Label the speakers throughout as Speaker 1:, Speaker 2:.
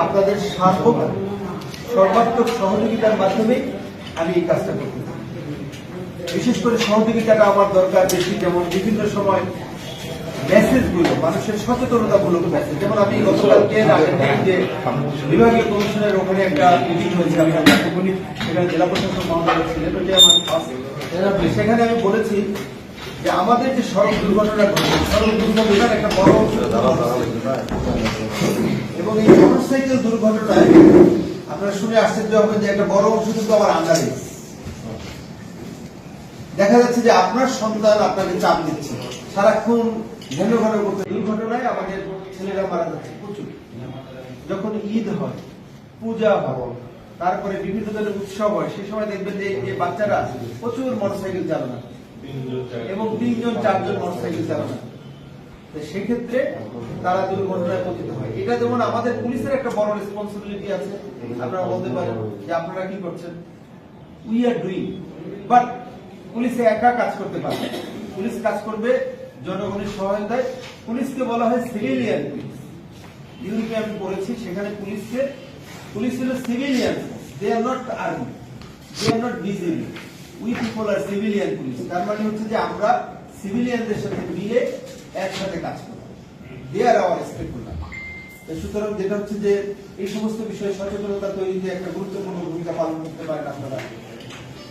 Speaker 1: আপনাদের সার্বক সর্বাত্মক সহযোগিতার মাধ্যমে আমি এই কাজটা করতে বিশেষ করে সহযোগিতাটা আমার দরকার বেশি, যেমন বিভিন্ন সময় মেসেজগুলো মানুষের সচেতনতামূলক মেসেজ যেমন আমি গতকালকে যে বিভাগীয় কমিশনের ওখানে একটা মিটিং হয়েছে, আমি সেখানে জেলা প্রশাসক মহোদয় ছিলেন ওটি আমার। সেখানে আমি বলেছি যে আমাদের যে সড়ক দুর্ঘটনা ঘটছে সড়ক দুর্ঘটনার একটা বড় অংশ এবং এই মোটরসাইকেল দুর্ঘটনায় আপনারা শুনে আশ্চর্য হবেন যে একটা বড় অংশ কিন্তু আমার আন্ডারে। দেখা যাচ্ছে যে আপনার সন্তান আপনাকে চাপ দিচ্ছে। সারাক্ষণ ঘন ঘন করতে দুর্ঘটনায় আমাদের ছেলেরা মারা যাচ্ছে, প্রচুর। যখন ঈদ হয়, পূজা হয়, তারপরে বিভিন্ন ধরনের উৎসব হয়, সে সময় দেখবেন যে এই বাচ্চারা প্রচুর মোটরসাইকেল চালানো এবং তিনজন, চারজন মোটরসাইকেল চালানো সেক্ষেত্রে তারা দুর্ঘটনায় পতিত হয়। এটা যেমন আমাদের পুলিশের একটা বড় রেসপন্সিবিলিটি আছে, আপনারা বলতে পারেন যে আপনারা কি করছেন? উই আর ডুইং বাট পুলিশে একা কাজ করতে পারবে পুলিশ কাজ করবে জনগণের সহায়তায়। পুলিশকে বলা হয় সিভিলিয়ান পুলিশ ইউরোপে আমি পড়েছি সেখানে পুলিশকে, পুলিশ হলো civilian they are not army they are not BJP we people are civilian police তার মানে হচ্ছে যে আমরা সিভিলিয়ানদের সাথে মিলে একসাথে কাজ করি দে আর আওয়ার স্টেকুলার সুতরাং যেটা হচ্ছে যে এই সমস্ত বিষয়ে সচেতনতা তৈরিতে একটা গুরুত্বপূর্ণ ভূমিকা পালন করতে পারেন আপনারা।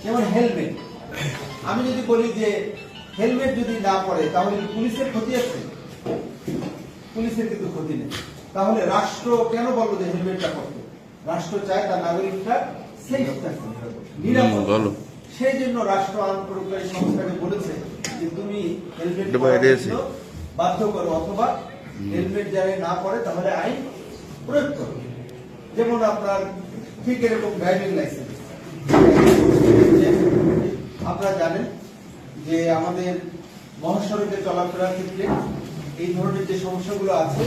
Speaker 1: যেমন হেলমেট। আমি যদি বলি যে হেলমেট যদি না পরে তাহলে পুলিশের ক্ষতি আছে? পুলিশের কিন্তু ক্ষতি নেই। তাহলে রাষ্ট্র কেন বলব যে হেলমেটটা করতে রাষ্ট্র চায় তার নাগরিকরা সেফ থাকবে নিরাপদ সেই জন্য রাষ্ট্র আইন প্রয়োগকারী সংস্থাকে বলেছে যে তুমি হেলমেট বাধ্য করো অথবা হেলমেট যারা না পরে তাহলে আইন প্রয়োগ করো। যেমন আপনার ঠিক এরকম ড্রাইভিং লাইসেন্স আপনারা জানেন যে আমাদের মহাসড়কে চলাফেরার ক্ষেত্রে এই ধরনের যে সমস্যাগুলো আছে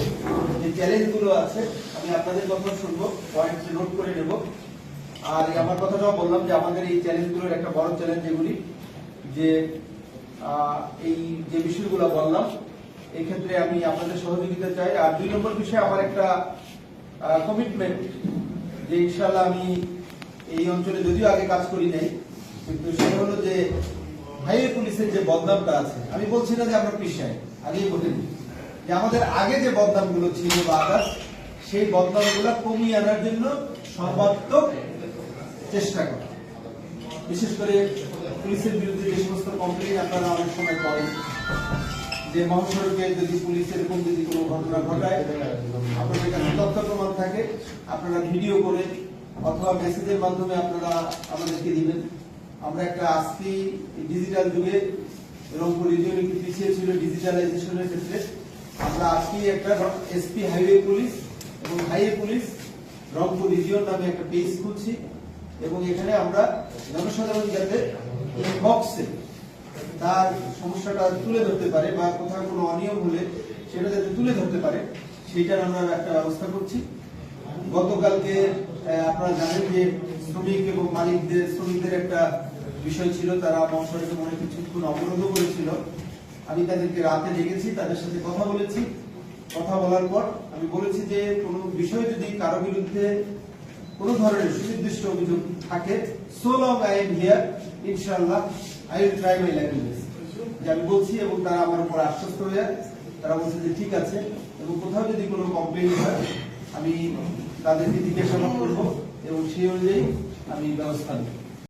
Speaker 1: যে চ্যালেঞ্জগুলো আছে আমি আপনাদের কথা শুনব পয়েন্ট নোট করে নেব। আর আমার কথাটাও বললাম যে আমাদের এই চ্যালেঞ্জগুলোর একটা বড় চ্যালেঞ্জ যেগুলি যে এই যে বিষয়গুলো বললাম এই ক্ষেত্রে আমি আপনাদের সহযোগিতা চাই। আর দুই নম্বর বিষয়ে, আমার একটা কমিটমেন্ট যে ইনশাল্লাহ আমি এই অঞ্চলে যদিও আগে কাজ করি নাই, কিন্তু সেটা হলো যে হাইওয়ে পুলিশের যে বদনামটা আছে, আমি বলছি না যে আমরা পিছাই আগেই বলে দিই। যে আমাদের আগে যে বদনামগুলো ছিল বা আদার্স সেই বদনামগুলো কমিয়ে আনার জন্য সর্বাত্মক চেষ্টা করা। বিশেষ করে পুলিশের বিরুদ্ধে যে সমস্ত কমপ্লেন আপনারা অনেক সময় করেন যে মহাসড়কে যদি পুলিশ এরকম যদি কোনো ঘটনা ঘটায়, আপনাদের কাছে তথ্য প্রমাণ থাকে, আপনারা ভিডিও করে অথবা মেসেজের মাধ্যমে আপনারা আমাদেরকে দিবেন। আমরা একটা আজকে ডিজিটাল যুগে রংপুর রিজিয়ন পিছিয়ে ছিল ডিজিটালাইজেশনের ক্ষেত্রে। আমরা আজকে একটা এসপি হাইওয়ে পুলিশ এবং হাইওয়ে পুলিশ রংপুর রিজিয়ন নামে একটা পেজ খুলছি এবং এখানে আমরা জনসাধারণ যাতে বক্সে তার সমস্যাটা তুলে ধরতে পারে বা কোথাও কোনো অনিয়ম হলে সেটা যাতে তুলে ধরতে পারে, সেইটার আমরা একটা ব্যবস্থা করছি। গতকালকে আপনারা জানেন যে শ্রমিক এবং মালিকদের, শ্রমিকদের একটা বিষয় ছিল, তারা মহাসড়কে মনে কিছুক্ষণ অবরোধ করেছিল। আমি তাদেরকে রাতে ডেকেছি, তাদের সাথে কথা বলেছি। কথা বলার পর আমি বলেছি যে কোনো বিষয় যদি কারও বিরুদ্ধে কোন ধরনের সুনির্দিষ্ট অভিযোগ থাকে so long I am here ইনশাআল্লাহ আই ট্রাই আমি বলছি এবং তারা আমার উপর আশ্বস্ত হয়ে, তারা যে ঠিক আছে, এবং কোথাও যদি কোনো কমপ্লেন হয়, আমি তাদেরকে জিজ্ঞাসাবাদ করব এবং সেই অনুযায়ী আমি ব্যবস্থা নেব।